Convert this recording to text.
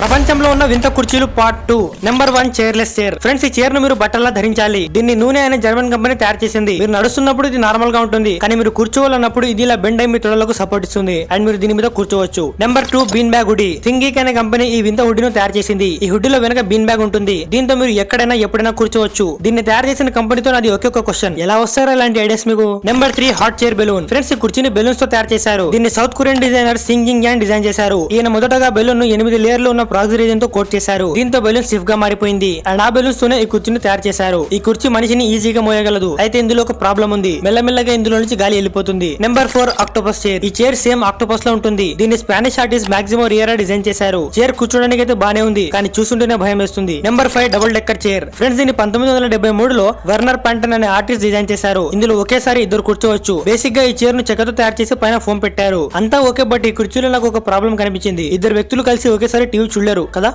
ప్రపంచంలో ఉన్న వింత కుర్చీలు part two number one chairless chair friends ఈ చైర్ను మీరు బట్టల్లా ధరించాలి. దీన్ని నూనె అనే జర్మన్ కంపెనీ తయారు చేసింది. మీరు నడుస్తున్నప్పుడు ఇది నార్మల్గా ఉంటుంది. కానీ మీరు కూర్చోవాలన్నప్పుడు ఇది ఇలా బెండ్ అయి మీ తొడలకు సపోర్ట్ ఇస్తుంది. అండ్ మీరు దీని మీద కూర్చోవచ్చు. Number two bean bag hoodie థింగీక్ అనే కంపెనీ ఈ వింత హుడ్డీను తయారు చేసింది. ఈ హుడ్డీలో వెనక బీన్ బ్యాగ్ ఉంటుంది. దీంతో మీరు ఎక్కడైనా ఎప్పుడైనా కూర్చోవచ్చు. దీన్ని తయారు చేసిన కంపెనీతో నాది ఒకే ఒక క్వశ్చన్ ఎలా వస్తారా ఇలాంటి ఐడియాస్ మీకు? Number three hot chair balloon friends ఈ కుర్చీని బెలూన్స్తో తయారు చేశారు. దీన్ని సౌత్ కొరియన్ డిజైనర్ సింగింగ్ అండ్ డిజైన్ చేశారు. ఈయన మొదటగా బెలూన్ ఎనిమిది లేయర్లో ఉన్న ప్రాక్సీ రీజన్తో కోట్ చేశారు. దీంతో బెలూన్ స్టిఫ్గా మారిపోయింది. అండ్ ఆ బెలూన్స్ తోనే ఈ కుర్చీని తయారు చేశారు. ఈ కుర్చీ మనిషిని ఈజీగా మోయగలదు. అయితే ఇందులో ఒక ప్రాబ్లం ఉంది. మెల్లమెల్లగా ఇందులో నుంచి గాలి వెళ్ళిపోతుంది. నెంబర్ ఫోర్ ఆక్టోపస్ చైర్ ఈ చైర్ సేమ్ ఆక్టోపస్లో ఉంటుంది. దీన్ని Spanish artist Maximo Riera design చేశారు. చైర్ కూర్చోడానికి అయితే బానే ఉంది కానీ చూస్తుంటేనే భయం వేస్తుంది. Number five double decker chair friends దీన్ని పంతొమ్మిది వందల డెబ్బై మూడులో వర్నర్ పంటన్ అనే ఆర్టిస్ట్ డిజైన్ చేశారు. ఇందులో ఒకేసారి ఇద్దరు కూర్చోవచ్చు. బేసిక్గా ఈ చైర్ను చెక్కతో తయారు చేసి పైన ఫోమ్ పెట్టారు. అంతా ఓకే బట్ ఈ కుర్చీలో నాకు ఒక ప్రాబ్లం కనిపించింది. ఇద్దరు వ్యక్తులు కలిసి ఒకేసారి టీవీ చూడలేరు కదా?